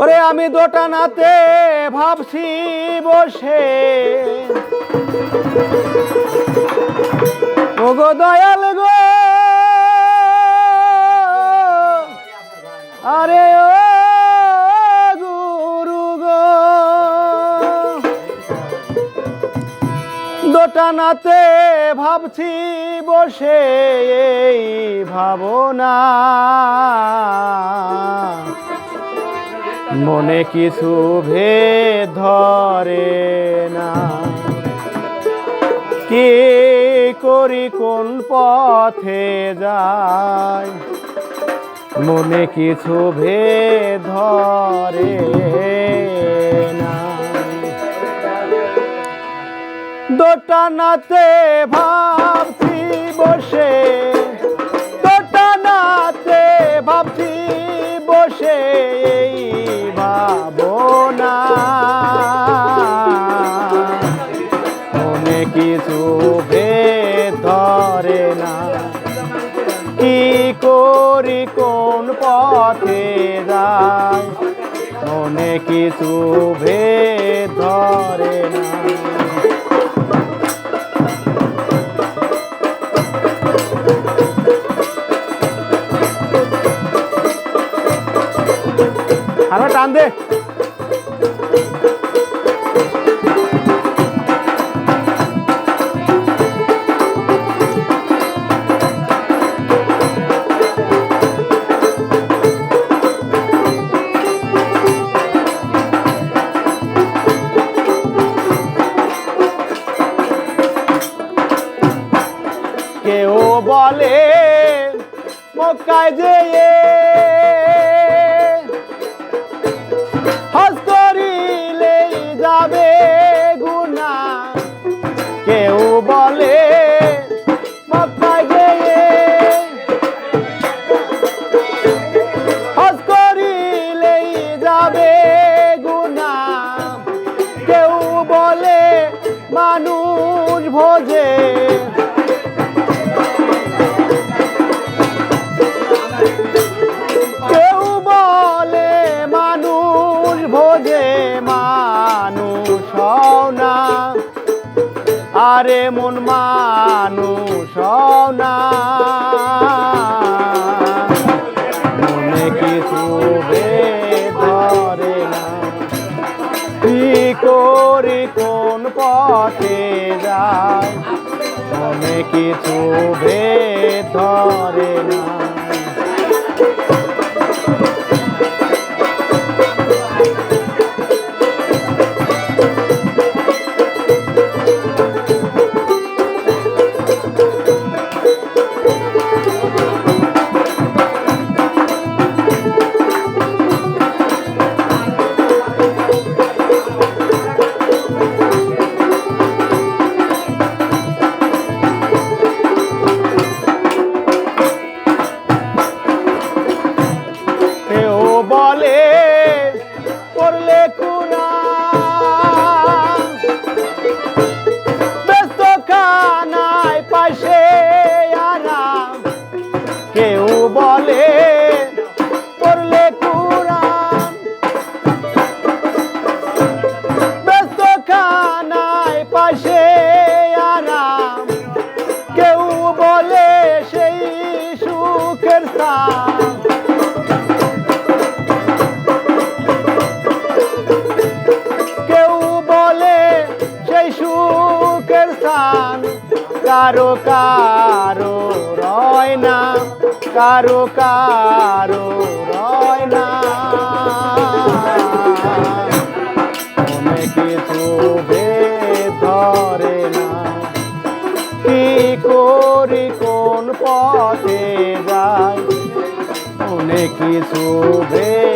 ওরে আমি দোটানাতে ভাবছি বসে। ও গো দয়াল গো। আরে ও গুরু গো। দোটানাতে ভাবছি বসে এই ভাবনা। মনে কিছু ভেদ ধরে না। কি করি কোন পথে যায় মনে কিছু ভেদ ধরে না। দোটানাতে ভাবছি কিছু ভেদ ধরে না। কি করি, কোন পথে যায় মনে কিছু ভেদ ধরে না। আরও টান দে। মক্কায় যেয়ে কিছু ভেদ ধরে না। কারও কারও রয় না, কারও কারও রয় না। কিছু ধরে না কোন পথে যাই? মনে কিছু ভেদ